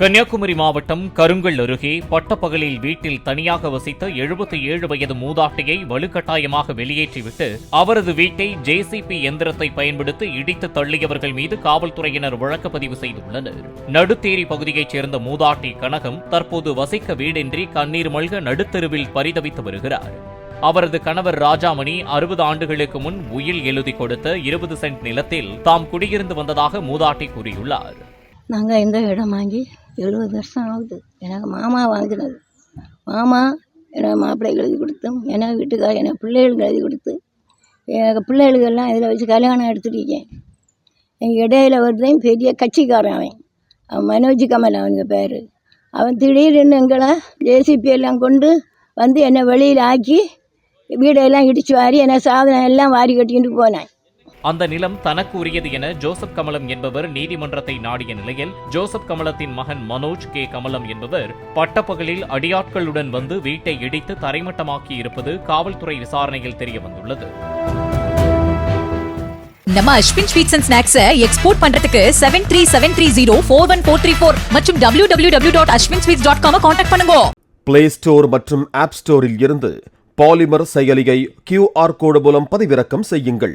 கன்னியாகுமரி மாவட்டம் கருங்கல் அருகே பட்டப்பகலில் வீட்டில் தனியாக வசித்த எழுபத்தி ஏழு வயது மூதாட்டியை வலுக்கட்டாயமாக வெளியேற்றிவிட்டு அவரது வீட்டை ஜேசிபி எந்திரத்தை பயன்படுத்தி இடித்து தள்ளியவர்கள் மீது காவல்துறையினர் வழக்கு பதிவு செய்துள்ளனர். நடுத்தேரி பகுதியைச் சேர்ந்த மூதாட்டி கனகம் தற்போது வசிக்க வீடின்றி கண்ணீர் மல்க நடுத்தெருவில் பரிதவித்து வருகிறார். அவரது கணவர் ராஜாமணி அறுபது ஆண்டுகளுக்கு முன் உயில் எழுதி கொடுத்த இருபது சென்ட் நிலத்தில் தாம் குடியிருந்து வந்ததாக மூதாட்டி கூறியுள்ளார். நாங்கள் இந்த இடம் வாங்கி எழுபது வருஷம் ஆகுது. எனக்கு மாமா வாங்கினது. மாமா என்னோட மாப்பிள்ளைக்கு எழுதி கொடுத்தும் எனக்கு வீட்டுக்கார என்ன பிள்ளைகளுக்கு எழுதி கொடுத்து எனக்கு பிள்ளைகளுக்கெல்லாம் இதில் வச்சு கல்யாணம் எடுத்துருக்கேன் எங்கள் இடையில வருதையும் பெரிய கட்சிக்காரன் அவன். அவன் மனோஜ் கமல் அவனுக்கு பேர். அவன் திடீர்னு எங்களை ஜேசிபி எல்லாம் கொண்டு வந்து என்னை வெளியில் ஆக்கி வீடையெல்லாம் இடிச்சு வாரி என்னை சாதனம் எல்லாம் வாரி கட்டிக்கிட்டு போனேன். அந்த நிலம் தனக்கு உரியது என ஜோசப் கமலம் என்பவர் நீதிமன்றத்தை நாடிய நிலையில் ஜோசப் கமலத்தின் மகன் மனோஜ் கே. கமலம் என்பவர் பட்டப்பகலில் அடியாட்களுடன் வந்து வீட்டை இடித்து தரைமட்டமாக்கி இருப்பது காவல்துறை விசாரணையில் தெரிய வந்துள்ளது நம்ம Ashwin sweets and snacks export பண்றதுக்கு seven three seven three zero four one four three four மற்றும் W W W dot Ashwin sweets dot com contact பண்ணுங்க. பிளே ஸ்டோர் மற்றும் ஆப் ஸ்டோரில் இருந்து பாலிமர் செயலியை கியூஆர் கோடு மூலம் பதிவிறக்கம் செய்யுங்கள்.